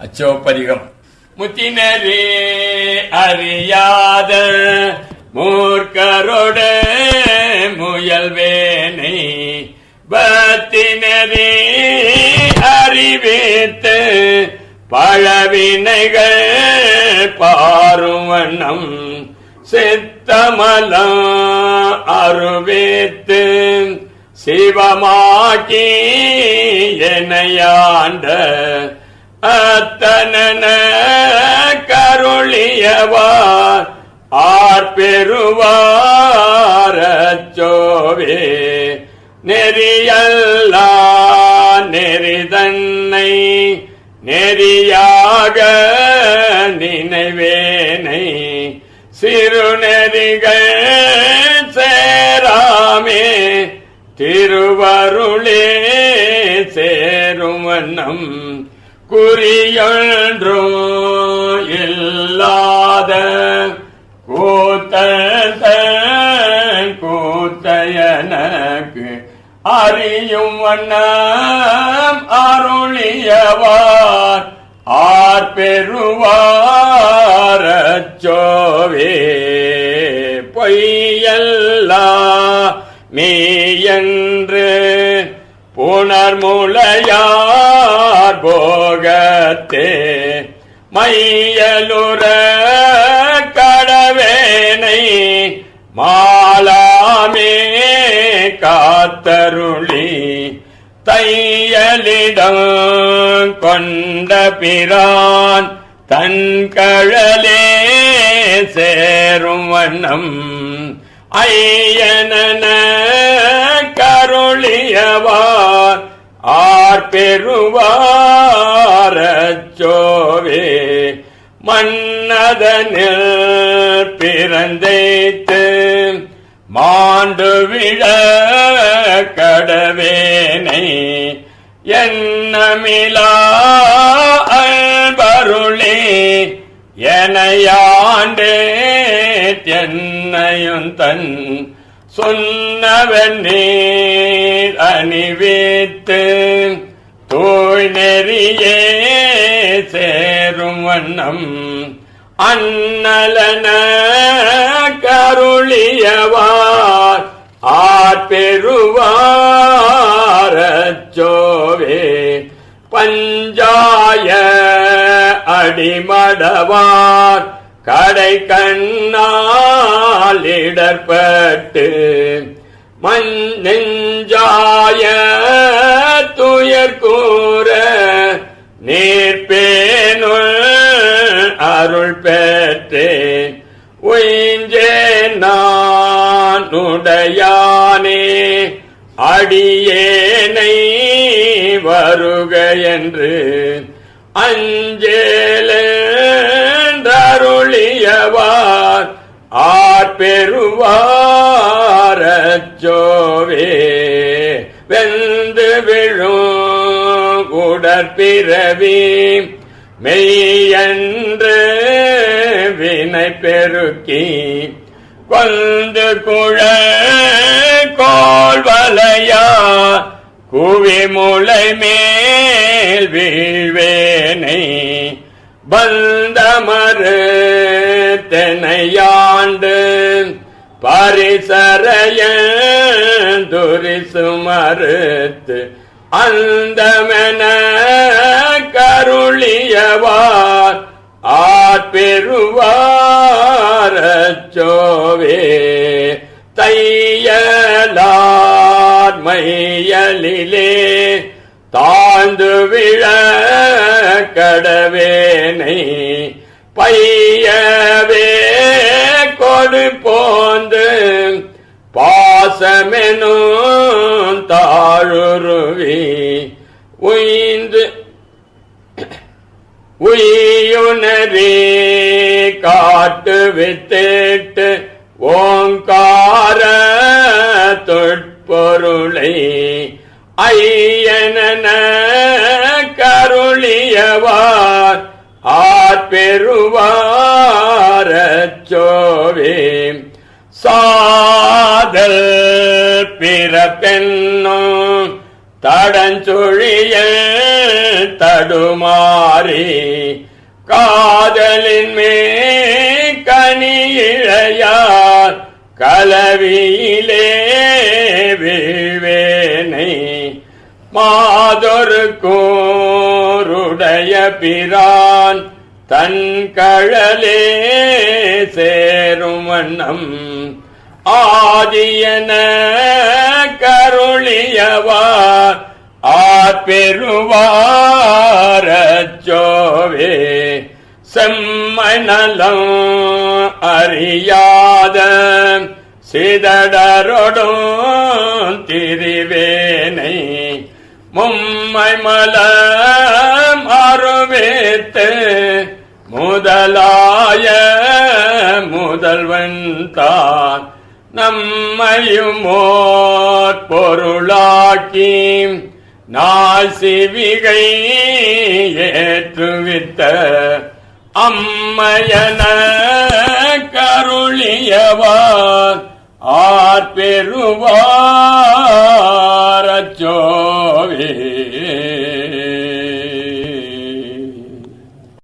அச்சோப்பதிகம் முத்தினரே அறியாத மூர்க்கரோட முயல்வேனை பத்தினரே அறிவித்து பழவினைகள் பாருவண்ணம் சித்தமலம் அருவித்து சிவமாக்கி என்னையாண்ட அத்தனன கருளியவார். ஆர்பெருவாரச்சோவே நெறியல்லா நெறிதன்னை. நெறியாக நினைவேனை. சிறுநெறிகள் சேராமே. திருவருளே சேரும் வண்ணம். குறியொன்றும் இல்லாத கூத்தன் கூத்தையனக்கு அறியும் வண்ணம் அருளியவார். ஆர் பெறுவாரச்சோவே பொய்யல்லா மெய்யன்று புனர்முளையார் போகத்தே. மையலுற கடவேனை மாலாமே காத்தருளி. தையலிடம் கொண்ட பிரான் தன் கழலே சேரும் வண்ணம். ஐயனன கருளியவார். ஆர் மன்னதனில் பிறந்தைத்து மாண்டு விழ கடவேனை என்னமிலா அல்பருளே எனையாண்டே தென்னையும் தன் சொன்னவன் நீர் அணிவித்து தோய் நெறியே சேரும் வண்ணம். அன்னலன கருளியவார் ஆற்பெறுவாரச்சோவே பஞ்சாய அடிமடவார் கடை கண்ணாலிடற்பட்டு மண் நெஞ்சாய துயர் கூற நீர்பேனுள் அருள் பெற்றேன் உயிஞ்சே நானுடையானே அடியேனை வருக என்று அஞ்சேலே அஞ்சேலருளியவார் ஆற்பெறுவாரச்சோவே வெந்து விழும் உடற்பிறவி மெய்யன்று வினை பெருக்கி கொந்து குழ கோல்வலையா குவி முளை மேல் வீழ்வேனை பந்தமறு தெனையாண்டு பரிசரைய துரிசு மறுத்து அந்தமென கருளியவார் ஆற்பெறுவாரச்சோவே தையலார் மையலிலே தாழ்ந்து விழ கடவேனை பையவே கொடு போந்து பாசமெனும் தாழுருவி உயிந்து உயுணரே காட்டு வித்திட்டு ஓங்கார தொட்பொருளை ஐயன கருளியவார். பெருவாரச்சோவே சாதல் பிறப்பென்னும் தடஞ்சொழிய தடுமாறி காதலின் மே கனியிழையார் கலவியிலே வீழ்வேனை. மாதொரு கோருடைய பிரான் தன் கழலே சேரும் வண்ணம் ஆதியன கருளியவார் ஆற்பெருவாரச்சோவே செம்மணலம் அறியாத சிதடரொடும் திரிவேனை மும்மை மலம் அருவேத்து முதலாய முதல்வன் தான் நம்மையுமோர் பொருளாக்கி நாள் சிவிகை ஏற்றுவித்த அம்மையன கருளியவார் ஆர்பெருவாரச்சோவே